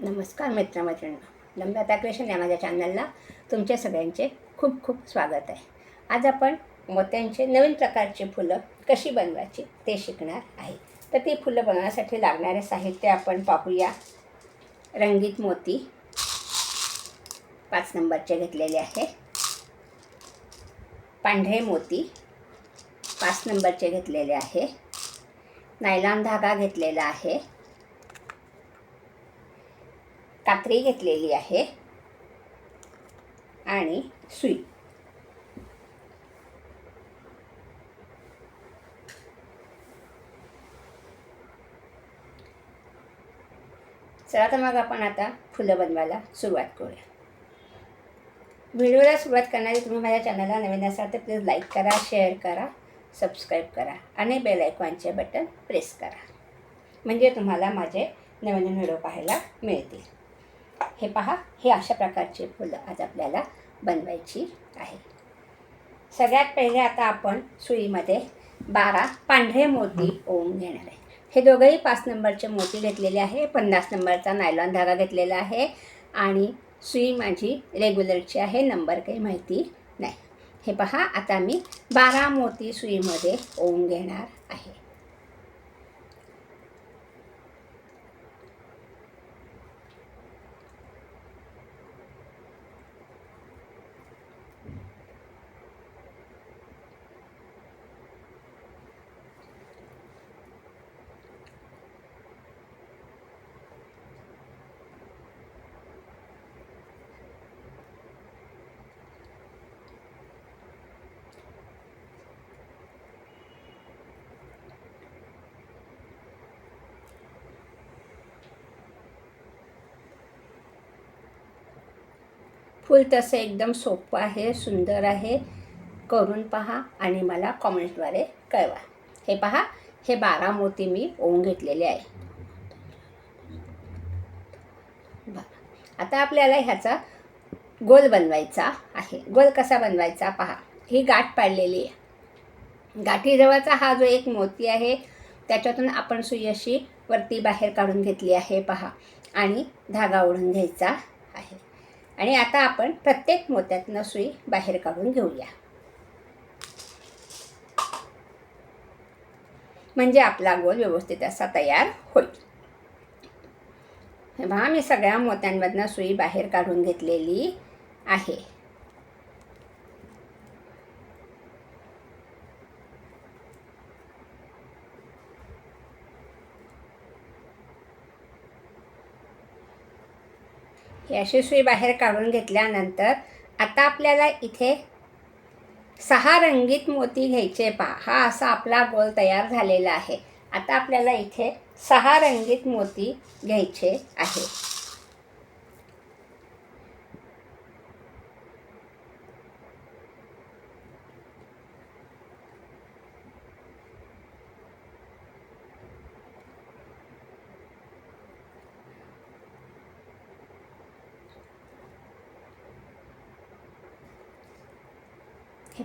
नमस्कार मित्रमैत्रिणी लंब्या क्रिएशन या माझ्या चॅनलला तुमच्या सगळ्यांचे खूप खूप स्वागत आहे. आज आपण मोत्यांचे नवीन प्रकारची फुलं कशी बनवायची ते शिकणार आहे. तर ती फुलं बनवण्यासाठी लागणारे साहित्य आपण पाहूया. रंगीत मोती पाच नंबरचे घेतलेले आहे. पांढरे मोती पाच नंबरचे घेतलेले आहे. नायलॉन धागा घेतलेला आहे. कात्री घेतलेली आहे. आणि सुई. चला तर मग आपण आता फुलं बनवायला सुरुवात करूया. व्हिडिओला सुरुवात करणारी तुम्ही माझ्या चॅनलला नवीन असाल तर प्लीज लाईक करा शेअर करा सबस्क्राईब करा आणि बेल आयकॉनचे बटन प्रेस करा. म्हणजे तुम्हाला माझे नवीन नवीन व्हिडिओ पाहायला मिळतील. हे पहा हे अशा प्रकारची फुलं आज आपल्याला बनवायची आहे. सगळ्यात पहिले आता आपण सुईमध्ये बारा पांढरे मोती ओवून घेणार आहे. हे दोघंही पाच नंबरचे मोती घेतलेले आहे पन्नास नंबरचा नायलॉन धागा घेतलेला आहे आणि सुई माझी रेग्युलरची आहे नंबर काही माहिती नाही. हे पहा आता मी बारा मोती सुईमध्ये ओवून घेणार आहे. फुल तसं एकदम सोपं आहे सुंदर आहे. करून पहा आणि मला कॉमेंटद्वारे कळवा. हे पहा हे बारा मोती मी ओवून घेतलेले आहे. आता आपल्याला ह्याचा गोल बनवायचा आहे. गोल कसा बनवायचा पहा. ही गाठ पाडलेली आहे. गाठीजवळचा हा जो एक मोती आहे त्याच्यातून आपण सुई अशी वरती बाहेर काढून घेतली आहे पहा. आणि धागा ओढून घ्यायचा आहे. आणि आता आपण प्रत्येक मोत्यातनं सुई बाहेर काढून घेऊया. म्हणजे आपला गोल व्यवस्थित असा तयार होईल. हे मी सगळ्या मोत्यांमधनं सुई बाहेर काढून घेतलेली आहे. यशस्वी बाहेर काढून घेतल्यानंतर आता आपल्याला इथे सहा रंगीत मोती घ्यायचे पहा. हा असा आपला गोल तयार झालेला आहे. आता आपल्याला इथे सहा रंगीत मोती घ्यायचे आहे.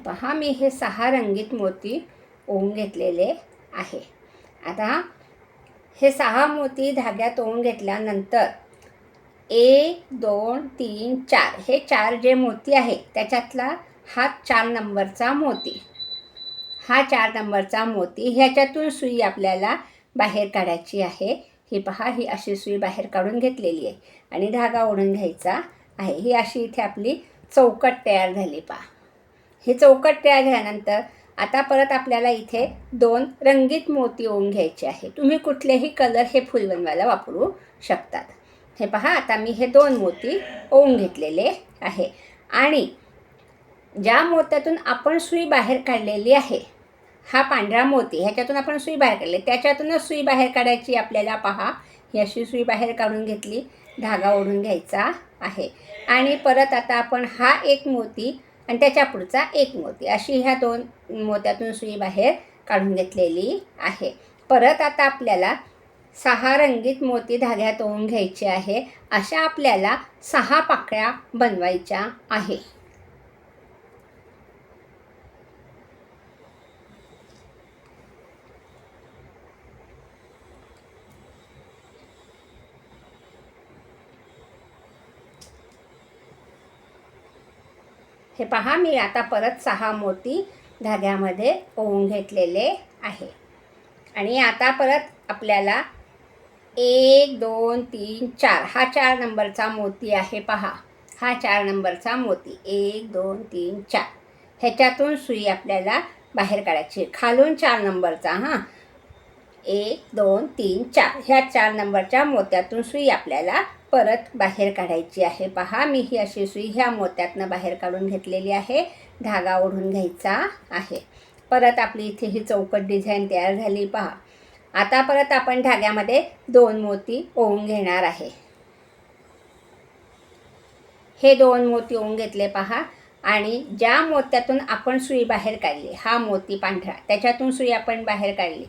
पहा मी हे सहा रंगीत मोती ओवून घेतलेले आहे. आता हे सहा मोती धाग्यात ओवून घेतल्यानंतर एक दोन तीन चार हे चार जे मोती आहे त्याच्यातला हा चार नंबरचा मोती. हा चार नंबरचा मोती ह्याच्यातून सुई आपल्याला बाहेर काढायची आहे. ही पहा ही अशी सुई बाहेर काढून घेतलेली आहे आणि धागा ओढून घ्यायचा आहे. ही अशी इथे आपली चौकट तयार झाली पहा. हे चौकट तयार झाल्यानंतर आता परत आपल्याला इथे दोन रंगीत मोती ओवून घ्यायचे आहे तुम्ही कुठलेही कलर हे फुल बनवायला वापरू शकतात. हे पहा आता मी हे दोन मोती ओवून घेतलेले आहे. आणि ज्या मोत्यातून आपण सुई बाहेर काढलेली आहे हा पांढरा मोती ह्याच्यातून आपण सुई बाहेर काढली त्याच्यातूनच सुई बाहेर काढायची आपल्याला पहा ही अशी सुई बाहेर काढून घेतली धागा ओढून घ्यायचा आहे. आणि परत आता आपण हा एक मोती आणि त्याच्या पुढचा एक मोती. अशी ह्या दोन मोत्यातून सुई बाहेर काढून घेतलेली आहे. परत आता आपल्याला सहा रंगीत मोती धाग्यात ओवून घ्यायचे आहे. अशा आपल्याला सहा पाकळ्या बनवायच्या आहे. हे पहा मी आता परत सहा मोती धाग्यामध्ये ओवून घेतलेले आहे. आणि आता परत आपल्याला एक दोन तीन चार हा चार नंबरचा मोती आहे पहा. हा चार नंबरचा मोती. एक दोन तीन चार. ह्याच्यातून सुई आपल्याला बाहेर काढायची. खालून चार नंबरचा हां. एक दोन तीन चार. ह्या चार नंबरच्या मोत्यातून सुई आपल्याला परत बाहेर काढायची आहे. पहा मी ही अशी सुई ह्या मोत्यातनं बाहेर काढून घेतलेली आहे. धागा ओढून घ्यायचा आहे. परत आपली इथे ही चौकट डिझाईन तयार झाली. पहा. आता परत आपण धाग्यामध्ये दोन मोती ओवून घेणार आहे. हे दोन मोती ओवून घेतले पहा. आणि ज्या मोत्यातून आपण सुई बाहेर काढली हा मोती पांढरा. त्याच्यातून सुई आपण बाहेर काढली.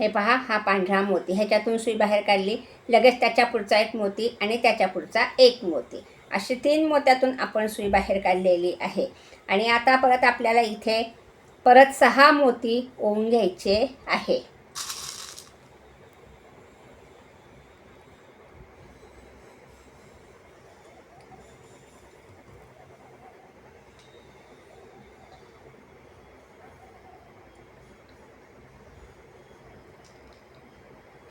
हे पहा हा पांढरा मोती. ह्याच्यातून सुई बाहेर काढली. लगेच त्याच्या पुढचा एक मोती आणि त्याच्या पुढचा एक मोती. अशी तीन मोत्यातून आपण सुई बाहेर काढलेली आहे. आणि आता परत आपल्याला इथे परत सहा मोती ओवून घ्यायचे आहे.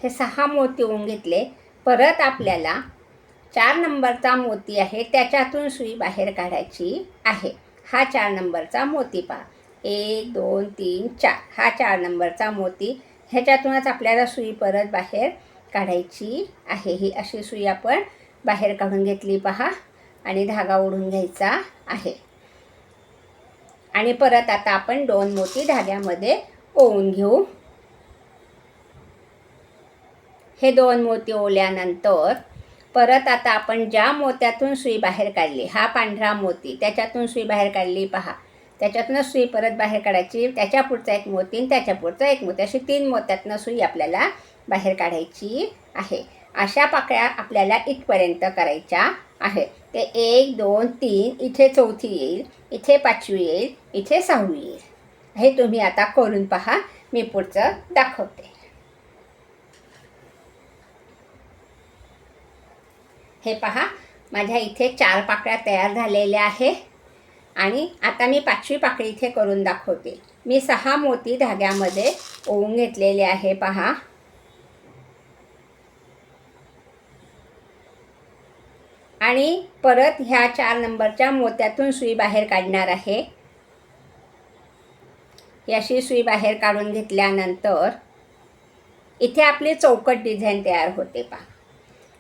हे सहा मोती होऊन घेतले. परत आपल्याला चार नंबरचा मोती आहे त्याच्यातून सुई बाहेर काढायची आहे. हा चार नंबरचा मोती पहा. एक दोन तीन चार. हा चार नंबरचा मोती. ह्याच्यातूनच आपल्याला सुई परत बाहेर काढायची आहे. ही अशी सुई आपण बाहेर काढून घेतली पहा आणि धागा ओढून घ्यायचा आहे. आणि परत आता आपण दोन मोती धाग्यामध्ये ओवून घेऊ. हे दोन मोती ओल्यानंतर परत आता आपण ज्या मोत्यातून सुई बाहेर काढली हा पांढरा मोती त्याच्यातून सुई बाहेर काढली पहा. त्याच्यातनं सुई परत बाहेर काढायची त्याच्या पुढचा एक मोती आणि त्याच्या पुढचा एक मोती अशी तीन मोत्यातनं सुई आपल्याला बाहेर काढायची आहे. अशा पाकळ्या आपल्याला इथपर्यंत करायच्या आहे ते एक दोन तीन इथे चौथी येईल इथे पाचवी येईल इथे सहावी येईल. हे तुम्ही आता करून पहा. मी पुढचं दाखवते. हे पहा माझ्या इथे चार पाकळ्या तयार झालेल्या आहे आणि आता मी पाचवी पाकळी इथे करून दाखवते. मी सहा मोती धाग्यामध्ये ओवून घेतलेले आहे पहा. आणि परत ह्या चार नंबरच्या मोत्यातून सुई बाहेर काढणार आहे. याशी सुई बाहेर काढून घेतल्यानंतर इथे आपली चौकट डिझाईन तयार होते पहा.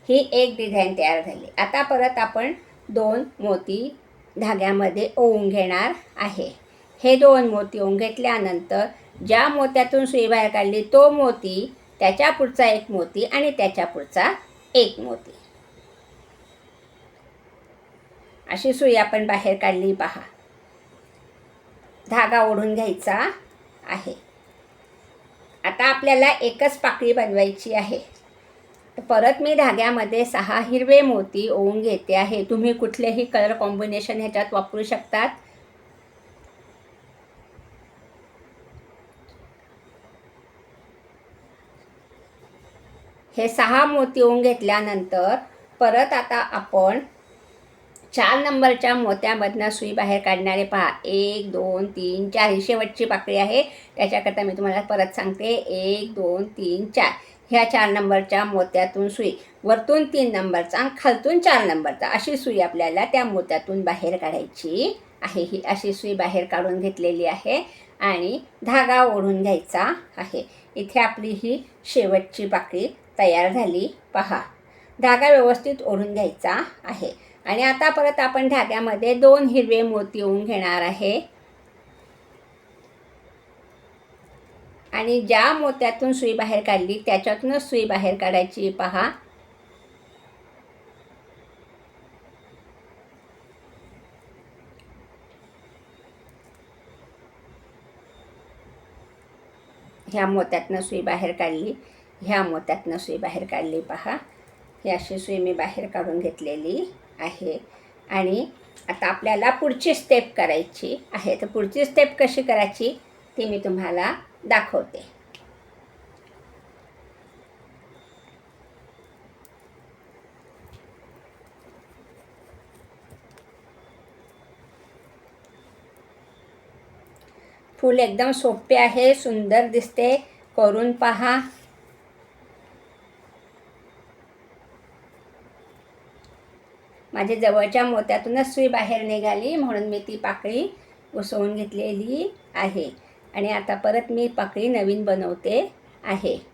ही एक डिझाईन तयार झाली. आता परत आपण दोन मोती धाग्यामध्ये ओवून घेणार आहे. हे दोन मोती ओवून घेतल्यानंतर ज्या मोत्यातून सुई बाहेर काढली तो मोती त्याच्या पुढचा एक मोती आणि त्याच्या पुढचा एक मोती. अशी सुई आपण बाहेर काढली पहा. धागा ओढून घ्यायचा आहे. आता आपल्याला एकच पाकळी बनवायची आहे. परत मी धाग्यामध्ये सहा हिरवे मोती ओवून घेते आहे. तुम्ही कुठलेही कलर कॉम्बिनेशन ह्याच्यात वापरू शकतात. हे सहा मोती ओवून घेतल्यानंतर परत आता आपण चार नंबरच्या मोत्यामधनं सुई बाहेर काढणारे पहा. एक दोन तीन चार. ही शेवटची पाकळी आहे. त्याच्याकरता मी तुम्हाला परत सांगते. एक दोन तीन चार. ह्या चार नंबरच्या मोत्यातून सुई. वरतून तीन नंबरचा खालतून चार नंबरचा. अशी सुई आपल्याला त्या मोत्यातून बाहेर काढायची आहे. ही अशी सुई बाहेर काढून घेतलेली आहे आणि धागा ओढून घ्यायचा आहे. इथे आपली ही शेवटची पाकळी तयार झाली. पहा. धागा व्यवस्थित ओढून घ्यायचा आहे. आणि आता परत आपण धाग्यामध्ये दोन हिरवे मोती येऊन घेणार आहे. आणि ज्या मोत्यातून सुई बाहेर काढली त्याच्यातूनच सुई बाहेर काढायची पहा. ह्या मोत्यातनं सुई बाहेर काढली ह्या मोत्यातनं सुई बाहेर काढली पहा. ही अशी सुई मी बाहेर काढून घेतलेली. आहे. आणि आता आपल्याला पुढची स्टेप करायची आहे. तर पुढची स्टेप कशी करायची? ती मी तुम्हाला दाखवते. फूल एकदम सोपे आहे सुंदर दिसते. करून पहा. माझ्या जवळच्या मोत्यातूनच सुई बाहेर निघाली म्हणून मी ती पाकळी उसवून घेतलेली आहे. आणि आता परत मी पाकळी नवीन बनवते आहे.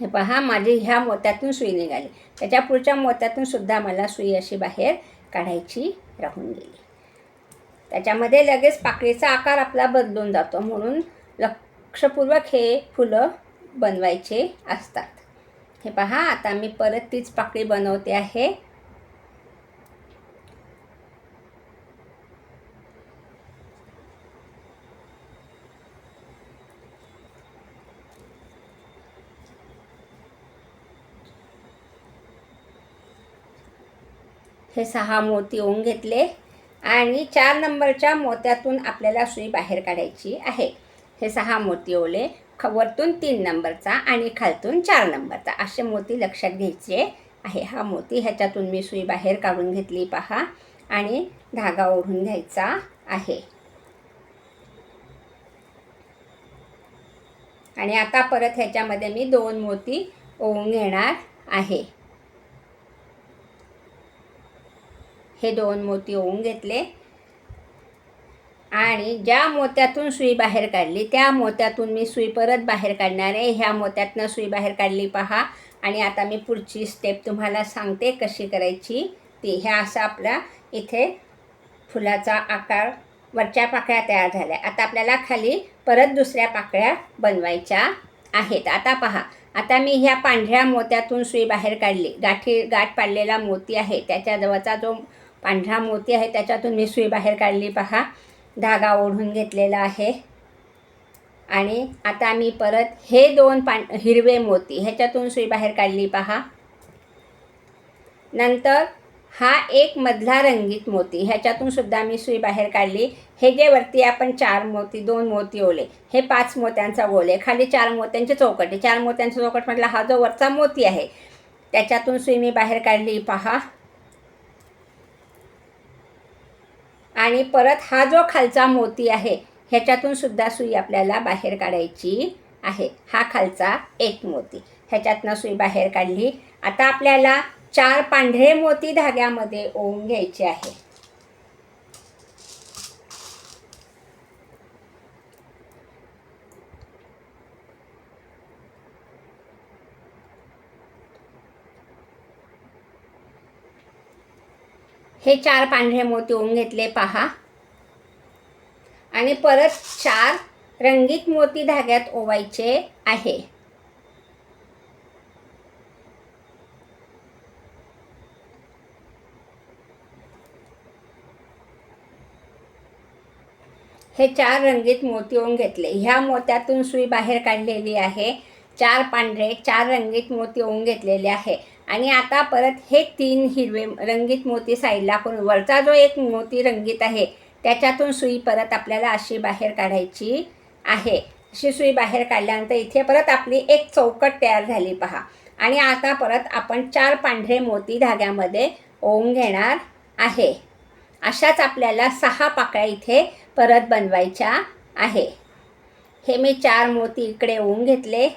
हे पहा माझी ह्या मोत्यातून सुई निघाली. त्याच्या पुढच्या मोत्यातून सुद्धा मला सुई अशी बाहेर काढायची राहून गेली. त्याच्यामध्ये लगेच पाकळीचा आकार आपला बदलून जातो म्हणून लक्षपूर्वक हे फुलं बनवायचे असतात. हे पहा आता मी परत तीच पाकळी बनवते आहे. हे सहा मोती ओवून घेतले. आणि चार नंबरच्या मोत्यातून आपल्याला सुई बाहेर काढायची आहे. हे सहा मोती ओले ख वरतून तीन नंबरचा आणि खालतून चार नंबरचा. असे मोती लक्षात घ्यायचे आहे. हा मोती ह्याच्यातून मी सुई बाहेर काढून घेतली पहा. आणि धागा ओढून घ्यायचा आहे. आणि आता परत ह्याच्यामध्ये मी दोन मोती ओवून घेणार आहे. हे दोन मोती ओवून घेतले. आणि ज्या मोत्यातून सुई बाहेर काढली त्या मोत्यातून मी सुई परत बाहेर काढणार आहे. ह्या मोत्यातनं सुई बाहेर काढली पहा. आणि आता मी पुढची स्टेप तुम्हाला सांगते कशी करायची ती. ह्या असा आपला इथे फुलाचा आकार वरच्या पाकळ्या तयार झाल्या. आता आपल्याला खाली परत दुसऱ्या पाकळ्या बनवायच्या आहेत. आता पहा. आता मी ह्या पांढऱ्या मोत्यातून सुई बाहेर काढली. गाठी गाठ पाडलेला मोती आहे. त्याच्याजवळचा जो पांढरा मोती आहे त्याच्यातून मी सुई बाहेर काढली पहा. धागा ओढून घेतलेला आहे. आणि आता मी परत हे दोन पां हिरवे मोती ह्याच्यातून सुई बाहेर काढली पहा. नंतर हा एक मधला रंगीत मोती ह्याच्यातून सुद्धा मी सुई बाहेर काढली. हे जे वरती आपण चार मोती दोन मोती ओले हे पाच मोत्यांचा ओले खाली चार मोत्यांचे चौकट आहे. चार मोत्यांचा चौकट म्हटलं हा जो वरचा मोती आहे त्याच्यातून सुई मी बाहेर काढली पहा. आणि परत हा जो खालचा मोती आहे ह्याच्यातून सुद्धा सुई आपल्याला बाहेर काढायची आहे. हा खालचा एक मोती. ह्याच्यातनं सुई बाहेर काढली. आता आपल्याला चार पांढरे मोती धाग्यामध्ये ओवून घ्यायचे आहे. हे चार पांढरे मोती ओन घेतले पहा. आणि परत चार रंगीत मोती धाग्यात ओवायचे आहे. हे चार रंगीत मोती ओवून घेतले. ह्या मोत्यातून सुई बाहेर काढलेली आहे. चार पांढरे चार रंगीत मोती ओवून घेतलेले आहे. आणि आता परत हे तीन हिरवे रंगीत मोती साईडला करून वरचा जो एक मोती रंगीत आहे त्याच्यातून सुई परत आपल्याला अशी बाहेर काढायची आहे. अशी सुई बाहेर काढल्यानंतर इथे परत आपली एक चौकट तयार झाली पहा. आणि आता परत आपण चार पांढरे मोती धाग्यामध्ये ओवून घेणार आहे. अशाच आपल्याला सहा पाकळ्या इथे परत बनवायच्या आहे. हे मी चार मोती इकडे ओवून घेतले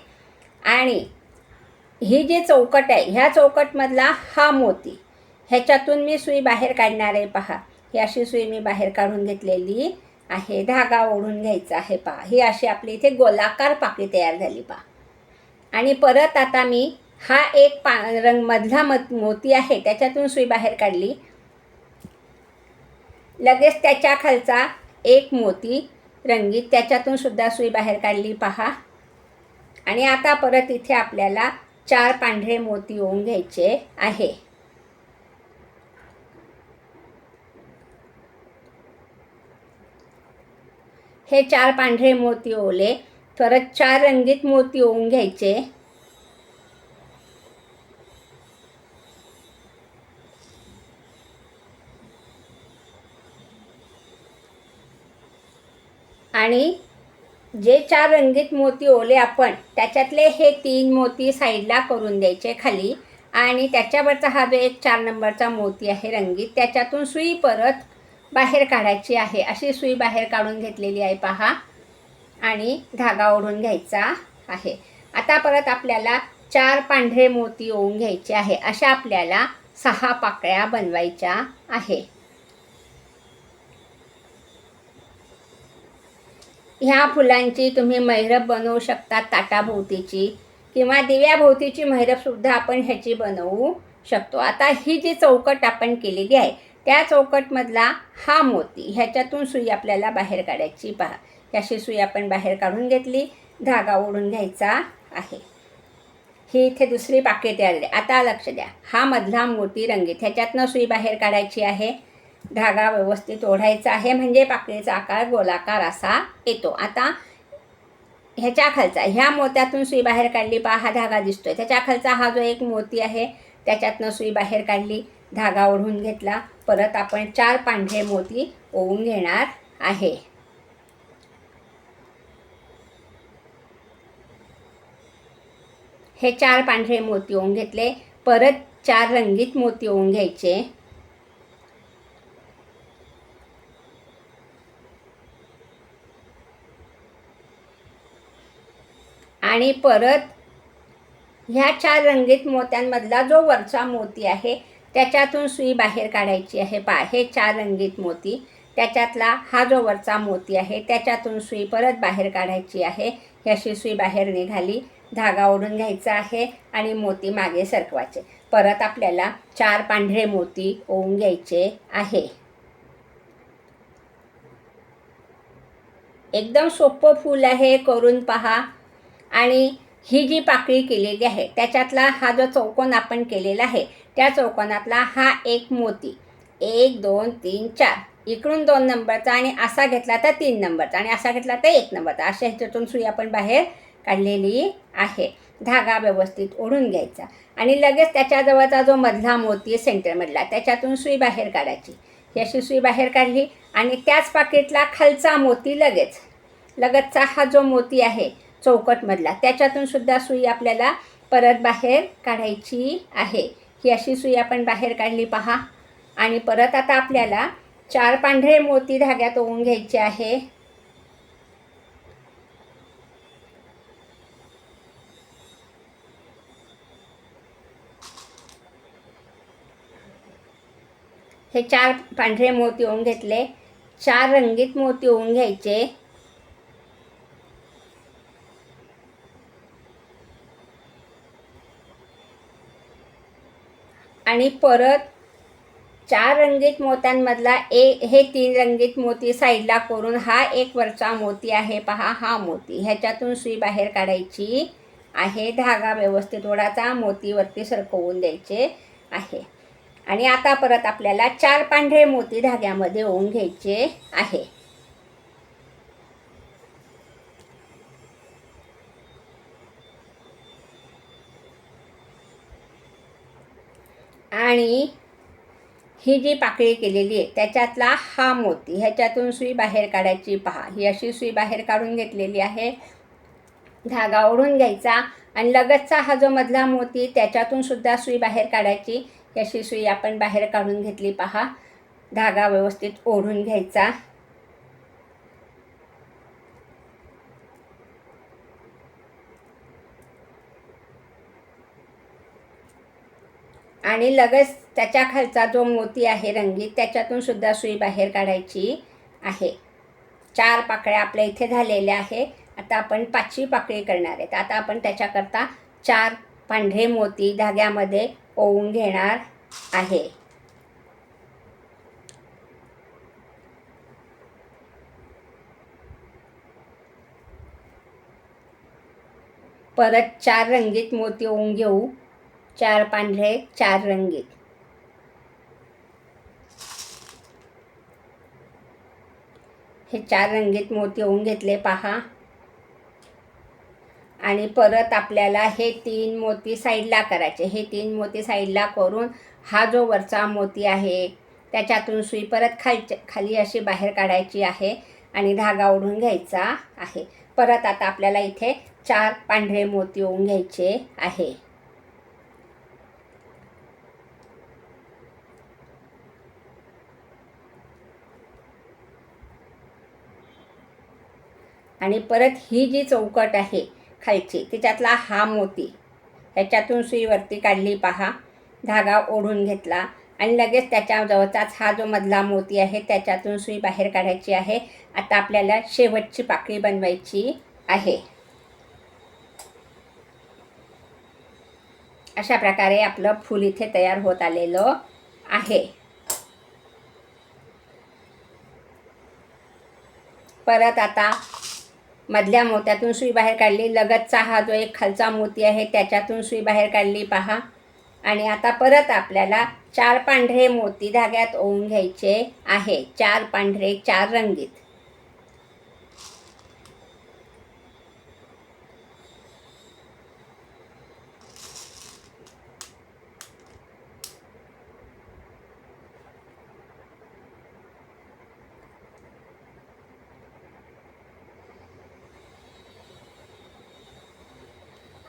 आणि ही जी चौकट आहे ह्या चौकटमधला हा मोती ह्याच्यातून मी सुई बाहेर काढणार आहे पहा. ही अशी सुई मी बाहेर काढून घेतलेली आहे. धागा ओढून घ्यायचा आहे पहा. ही अशी आपली इथे गोलाकार पाकळी तयार झाली पहा. आणि परत आता मी हा एक पा रंग मधला मत मोती आहे त्याच्यातून सुई बाहेर काढली. लगेच त्याच्या खालचा एक मोती रंगीत त्याच्यातून सुद्धा सुई बाहेर काढली पहा. आणि आता परत इथे आपल्याला चार पांढरे मोती ओवून घ्यायचे आहे. हे चार पांढरे मोती ओले परत चार रंगीत मोती ओवून घ्यायचे. आणि जे चार रंगीत मोती ओले आपण त्याच्यातले हे तीन मोती साईडला करून द्यायचे खाली. आणि त्याच्यावरचा हा जो एक चार नंबरचा मोती आहे रंगीत त्याच्यातून सुई परत बाहेर काढायची आहे. अशी सुई बाहेर काढून घेतलेली आहे पहा. आणि धागा ओढून घ्यायचा आहे. आता परत आपल्याला चार पांढरे मोती ओवून घ्यायचे आहे. अशा आपल्याला सहा पाकळ्या बनवायच्या आहे. ह्या फुलांची तुम्ही मैरप बनवू शकता ताटाभोवतीची किंवा दिव्याभोवतीची मैरपसुद्धा आपण ह्याची बनवू शकतो. आता ही जी चौकट आपण केलेली आहे त्या चौकटमधला हा मोती ह्याच्यातून सुई आपल्याला बाहेर काढायची. पहा अशी सुई आपण बाहेर काढून घेतली धागा ओढून घ्यायचा आहे. ही इथे दुसरी पाकिटे आली आता लक्ष द्या हा मधला मोती रंगीत ह्याच्यातनं सुई बाहेर काढायची आहे. धागा व्यवस्थित ओढायचा आहे. म्हणजे पाकळीचा आकार गोलाकार असा येतो. आता ह्याच्या खालचा ह्या मोत्यातून सुई बाहेर काढली. पहा हा धागा दिसतोय. त्याच्या खालचा हा जो एक मोती आहे त्याच्यातनं सुई बाहेर काढली. धागा ओढून घेतला. परत आपण चार पांढरे मोती ओवून घेणार आहे. हे चार पांढरे मोती ओवून घेतले. परत चार रंगीत मोती ओवून घ्यायचे. आणि परत ह्या चार रंगीत मोत्यांमधला जो वरचा मोती आहे त्याच्यातून सुई बाहेर काढायची आहे. पा हे चार रंगीत मोती. त्याच्यातला हा जो वरचा मोती आहे त्याच्यातून सुई परत बाहेर काढायची आहे. ही अशी सुई बाहेर निघाली धागा ओढून घ्यायचा आहे आणि मोती मागे सरकवायचे. परत आपल्याला चार पांढरे मोती ओवून घ्यायचे आहे. एकदम सोपं फूल आहे करून पहा. आणि ही जी पाकळी केलेली आहे त्याच्यातला हा जो चौकोन आपण केलेला आहे त्या चौकोनातला हा एक मोती. एक दोन तीन चार. इकडून दोन नंबरचा आणि असा घेतला तर तीन नंबरचा आणि असा घेतला तर एक नंबरचा. अशा ह्याच्यातून सुई आपण बाहेर काढलेली आहे. धागा व्यवस्थित ओढून घ्यायचा. आणि लगेच त्याच्याजवळचा जो मधला मोती आहे सेंटरमधला त्याच्यातून सुई बाहेर काढायची. ही अशी सुई बाहेर काढली आणि त्याच पाकिटला खालचा मोती लगेच. लगतचा हा जो मोती आहे चौकटमधला. त्याच्यातून सुद्धा सुई आपल्याला परत बाहेर काढायची आहे. ही अशी सुई आपण बाहेर काढली पहा. आणि परत आता आपल्याला चार पांढरे मोती धाग्यात ओवून घ्यायचे आहे. हे चार पांढरे मोती ओवून घेतले. चार रंगीत मोती ओवून घ्यायचे. आणि परत चार रंगीत मोत्यांमधला ए हे तीन रंगीत मोती साईडला करून हा एक वरचा मोती आहे. पहा हा मोती. ह्याच्यातून सुई बाहेर काढायची आहे. धागा व्यवस्थित ओढाचा मोतीवरती सरकवून द्यायचे आहे. आणि आता परत आपल्याला चार पांढरे मोती धाग्यामध्ये ओवून घ्यायचे आहे. आणि ही जी पाकळी केलेली आहे त्याच्यातला हा मोती ह्याच्यातून सुई बाहेर काढायची पहा ही अशी सुई बाहेर काढून घेतलेली आहे. धागा ओढून घ्यायचा आणि लगतचा हा जो मधला मोती त्याच्यातून सुद्धा सुई बाहेर काढायची. अशी सुई आपण बाहेर काढून घेतली पहा. धागा व्यवस्थित ओढून घ्यायचा. आणि लगेच त्याच्या खालचा जो मोती आहे रंगीत त्याच्यातून सुद्धा सुई बाहेर काढायची आहे. चार पाकळ्या आपल्या इथे झालेल्या आहे आता आपण पाचवी पाकळी करणार आहेत. आता आपण त्याच्याकरता चार पांढरे मोती धाग्यामध्ये ओवून घेणार आहे. परत चार रंगीत मोती ओवून घेऊ. चार पांढरे चार रंगीत. हे चार रंगीत मोती होऊन घेतले पहा. आणि परत आपल्याला हे तीन मोती साईडला करायचे. हे तीन मोती साईडला करून हा जो वरचा मोती आहे त्याच्यातून सुई परत खालच्या खाली अशी बाहेर काढायची आहे आणि धागा ओढून घ्यायचा आहे. परत आता आपल्याला इथे चार पांढरे मोती ओवून घ्यायचे आहे. आणि परत ही जी चौकट आहे खालची तिच्यातला हा मोती. ह्याच्यातून सुई वरती काढली पहा. धागा ओढून घेतला आणि लगेच त्याच्याजवळचाच हा जो मधला मोती आहे त्याच्यातून सुई बाहेर काढायची आहे. आता आपल्याला शेवटची पाकळी बनवायची आहे. अशा प्रकारे आपलं फूल इथे तयार होत आलेलं आहे. परत आता मधल्या मोत्यातून सुई बाहेर काढली. लगतचा हा जो एक खालचा मोती आहे त्याच्यातून सुई बाहेर काढली. पहा. आणि आता परत आपल्याला चार पांढरे मोती धाग्यात ओवून घ्यायचे आहे. चार पांढरे चार रंगीत.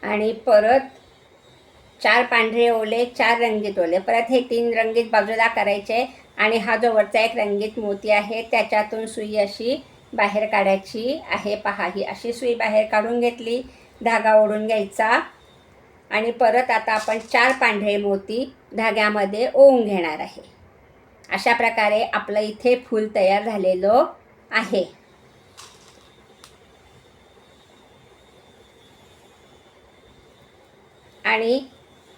आणि परत चार पांढरे ओले चार रंगीत ओले. परत हे तीन रंगीत बाजूला करायचे आणि हा जो वरचा एक रंगीत मोती आहे त्याच्यातून सुई अशी बाहेर काढायची आहे. पहा ही अशी सुई बाहेर काढून घेतली धागा ओढून घ्यायचा. आणि परत आता आपण चार पांढरे मोती धाग्यामध्ये ओवून घेणार आहे. अशा प्रकारे आपलं इथे फूल तयार झालेलं आहे. आणि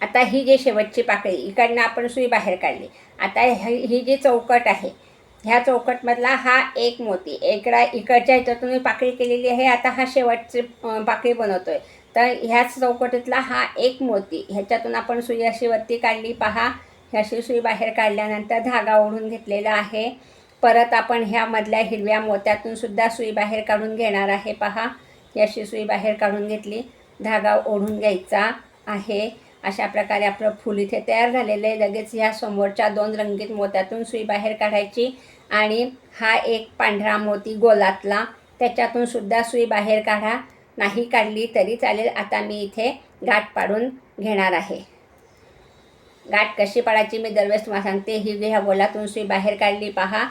आता ही जी शेवटची पाकळी इकडनं आपण सुई बाहेर काढली. आता ही ही जी चौकट आहे ह्या चौकटमधला हा एक मोती इकडा इकडच्या ह्याच्यातून मी पाकळी केलेली आहे आता हा शेवटची पाकळी बनवतो आहे तर ह्याच चौकटीतला हा एक मोती ह्याच्यातून आपण सुई अशी वरती काढली पहा. ह्याशी सुई बाहेर काढल्यानंतर धागा ओढून घेतलेला आहे. परत आपण ह्यामधल्या हिरव्या मोत्यातून सुद्धा सुई बाहेर काढून घेणार आहे पहा. याशी सुई बाहेर काढून घेतली. धागा ओढून घ्यायचा. आहे. अशा प्रकारे आपलं फूल इथे तयार झालेलं आहे. लगेच ह्या समोरच्या दोन रंगीत मोत्यातून सुई बाहेर काढायची आणि हा एक पांढरा मोती गोलातला. त्याच्यातून सुद्धा सुई बाहेर काढा. नाही काढली तरी चालेल. आता मी इथे गाठ पाडून घेणार आहे. गाठ कशी पाडायची मी दरवेळेस तुम्हाला सांगते. ही ह्या गोलातून सुई बाहेर काढली पहा.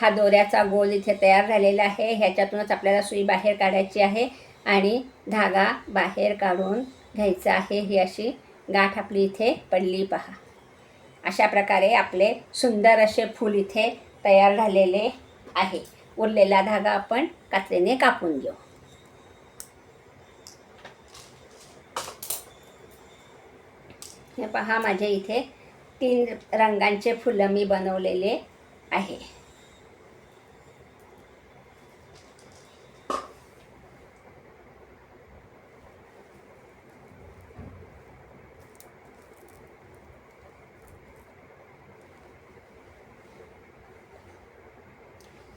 हा दोऱ्याचा गोल इथे तयार झालेला आहे. ह्याच्यातूनच आपल्याला सुई बाहेर काढायची आहे. आणि धागा बाहेर काढून घ्यायचं आहे ही अशी गाठ आपली इथे पडली पहा. अशा प्रकारे आपले सुंदर असे फूल इथे तयार झालेले आहे. उरलेला धागा आपण कात्रीने कापून घेऊ. हे पहा माझ्या इथे तीन रंगांचे फुलं मी बनवलेले आहे.